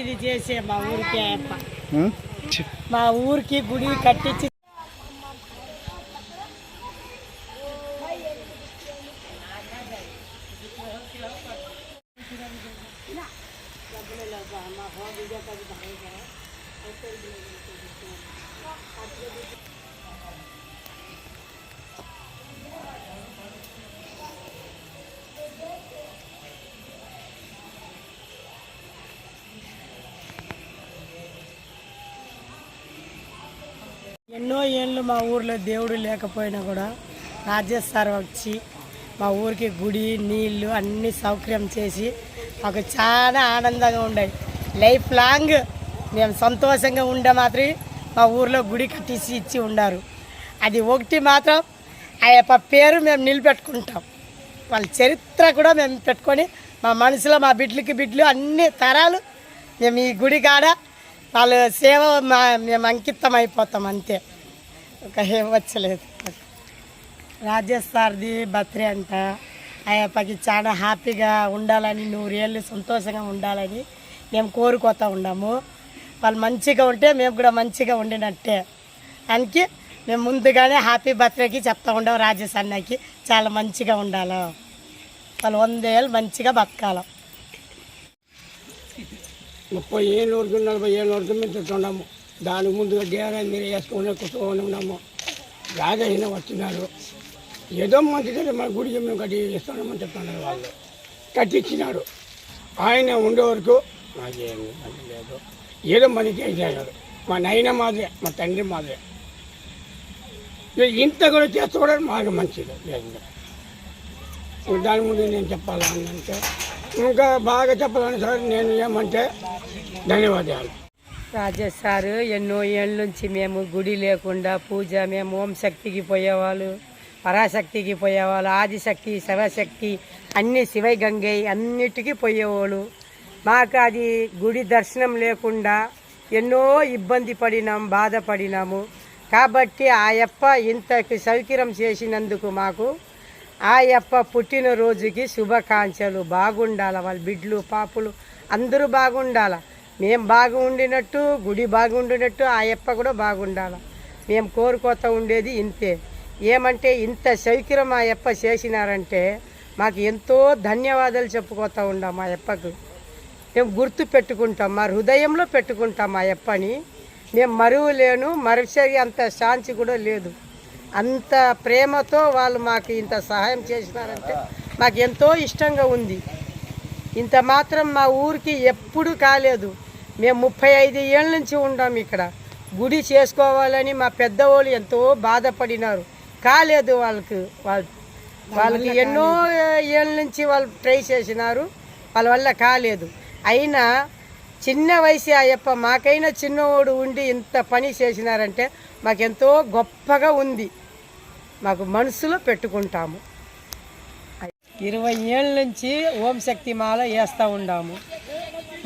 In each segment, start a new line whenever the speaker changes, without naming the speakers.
మంచిది చేసే మా ఊరికి అయ్యప్ప మా ఊరికి గుడి కట్టించి ఎన్నో ఏళ్ళు మా ఊర్లో దేవుడు లేకపోయినా కూడా రాజేష్ సార్ వచ్చి మా ఊరికి గుడి నీళ్ళు అన్ని సౌకర్యం చేసి మాకు చాలా ఆనందంగా ఉండాయి. లైఫ్ లాంగ్ మేము సంతోషంగా ఉండే మాత్రం మా ఊర్లో గుడి కట్టించి ఇచ్చి ఉండారు. అది ఒకటి మాత్రం ఆ యొక్క పేరు మేము నిలబెట్టుకుంటాం. వాళ్ళ చరిత్ర కూడా మేము పెట్టుకొని మా మనసులో మా బిడ్డలకి బిడ్డలు అన్ని తరాలు మేము ఈ గుడి కాడ వాళ్ళ సేవ మా మేము అంకితం అయిపోతాం అంతే. ఒక వచ్చలేదు. రాజేష్ సార్ది బర్త్డే అంట. అయ్యప్పకి చాలా హ్యాపీగా ఉండాలని నూరేళ్ళు సంతోషంగా ఉండాలని మేము కోరుకోతూ ఉన్నాము. వాళ్ళు మంచిగా ఉంటే మేము కూడా మంచిగా ఉండినట్టే. అందుకే మేము ముందుగానే హ్యాపీ బర్త్డేకి చెప్తా ఉండాం రాజేష్ అన్నకి చాలా మంచిగా ఉండాలి? వాళ్ళు వందేళ్ళు మంచిగా బతకాలం?
ముప్పై ఏళ్ళ వరకు నలభై ఏళ్ళ వరకు మేము తింటున్నాము. దాని ముందుగా గేరా మీరు వేసుకొని కూర్చొని ఉన్నాము. రాజైన వస్తున్నారు. ఏదో మంచిదే మన గుడికి మేము కట్టి ఇస్తున్నామని చెప్తున్నారు వాళ్ళు. కట్టించినారు ఆయన ఉండే వరకు మాకేమి పని లేదు. ఏదో మనకి చేశారు. మా నాయన మాదే మా తండ్రి మాదే. ఇంత కూడా చేసుకోవడం మాకు మంచిది దాని ముందు నేను చెప్పాలని అంటే ఇంకా బాగా చెప్పాలని సార్ నేను ఏమంటే ధన్యవాదాలు.
రాజేష్ సారు ఎన్నో ఏళ్ళ నుంచి మేము గుడి లేకుండా పూజ మేము ఓం శక్తికి పోయేవాళ్ళు పరాశక్తికి పోయేవాళ్ళు ఆదిశక్తి శివశక్తి అన్ని శివై గంగై అన్నిటికీ పోయేవాళ్ళు. మాకు అది గుడి దర్శనం లేకుండా ఎన్నో ఇబ్బంది పడినాం బాధపడినాము. కాబట్టి ఆ యప్ప ఇంతకు సౌకర్యం చేసినందుకు మాకు ఆ యప్ప పుట్టినరోజుకి శుభాకాంక్షలు. బాగుండాల వాళ్ళ బిడ్లు పాపులు అందరూ బాగుండాల. మేము బాగుండినట్టు గుడి బాగుండినట్టు ఆ యప్ప కూడా బాగుండాల. మేము కోరుకోతా ఉండేది ఇంతే. ఏమంటే ఇంత సౌకర్యం ఆ యప్ప చేసినారంటే మాకు ఎంతో ధన్యవాదాలు చెప్పుకోతా ఉండాం మా యప్పకు మేము గుర్తు పెట్టుకుంటాం మా హృదయంలో పెట్టుకుంటాం ఆ యప్పని మేము మరువు లేను మరుసరి అంత శాంతి కూడా లేదు. అంత ప్రేమతో వాళ్ళు మాకు ఇంత సహాయం చేసినారంటే మాకు ఎంతో ఇష్టంగా ఉంది. ఇంత మాత్రం మా ఊరికి ఎప్పుడు కాలేదు. మేము ముప్పై ఐదు ఏళ్ళ నుంచి ఉండాం ఇక్కడ. గుడి చేసుకోవాలని మా పెద్దవాళ్ళు ఎంతో బాధపడినారు. కాలేదు వాళ్ళకి వాళ్ళు వాళ్ళకి ఎన్నో ఏళ్ళ నుంచి వాళ్ళు ట్రై చేసినారు. వాళ్ళ వల్ల కాలేదు. అయినా చిన్న వయసు అయ్యప్ప మాకైనా చిన్నవాడు ఉండి ఇంత పని చేసినారంటే మాకెంతో గొప్పగా ఉంది. మాకు మనసులో పెట్టుకుంటాము. ఇరవై ఏళ్ళ నుంచి ఓం శక్తి మాల వేస్తూ ఉండాము.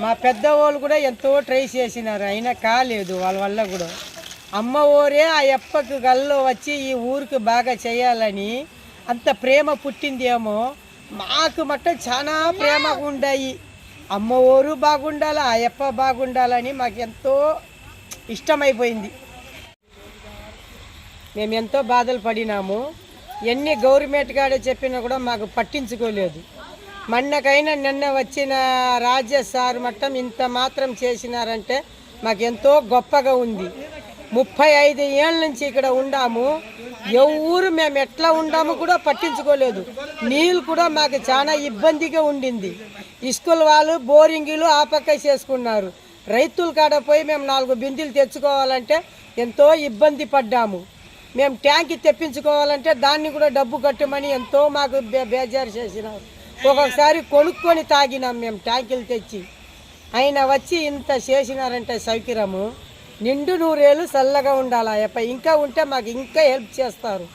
మా పెద్దవాళ్ళు కూడా ఎంతో ట్రై చేసినారు అయినా కాలేదు వాళ్ళ వల్ల కూడా. అమ్మ ఊరే ఆ ఎప్పకు గల్లో వచ్చి ఈ ఊరికి బాగా చేయాలని అంత ప్రేమ పుట్టిందేమో. మాకు మట్ట చాలా ప్రేమ ఉండాయి. అమ్మ ఊరు బాగుండాలి ఆ ఎప్ప బాగుండాలని మాకు ఎంతో ఇష్టమైపోయింది. మేము ఎంతో బాధలు పడినాము. ఎన్ని గవర్నమెంట్ కాడే చెప్పినా కూడా మాకు పట్టించుకోలేదు. మన్నకైనా నిన్న వచ్చిన రాజ్య సార్ మట్టం ఇంత మాత్రం చేసినారంటే మాకెంతో గొప్పగా ఉంది. ముప్పై ఐదు ఏళ్ళ నుంచి ఇక్కడ ఉండాము. ఎవరు మేము ఎట్లా ఉండాము కూడా పట్టించుకోలేదు. నీళ్ళు కూడా మాకు చాలా ఇబ్బందిగా ఉండింది. ఇసుకల వాళ్ళు బోరింగులు ఆ పక్క చేసుకున్నారు. రైతుల కాడ పోయి మేము నాలుగు బిందెలు తెచ్చుకోవాలంటే ఎంతో ఇబ్బంది పడ్డాము. మేము ట్యాంక్ తెప్పించుకోవాలంటే దాన్ని కూడా డబ్బు కట్టమని ఎంతో మాకు బే- బేజారు చేసినారు. ఒక్కొక్కసారి కొనుక్కొని తాగినాం మేము ట్యాంకులు తెచ్చి. ఆయన వచ్చి ఇంత చేసినారంటే సౌకర్యము. నిండు నూరేళ్ళు చల్లగా ఉండాలి అప్ప? ఇంకా ఉంటే మాకు ఇంకా హెల్ప్ చేస్తారు.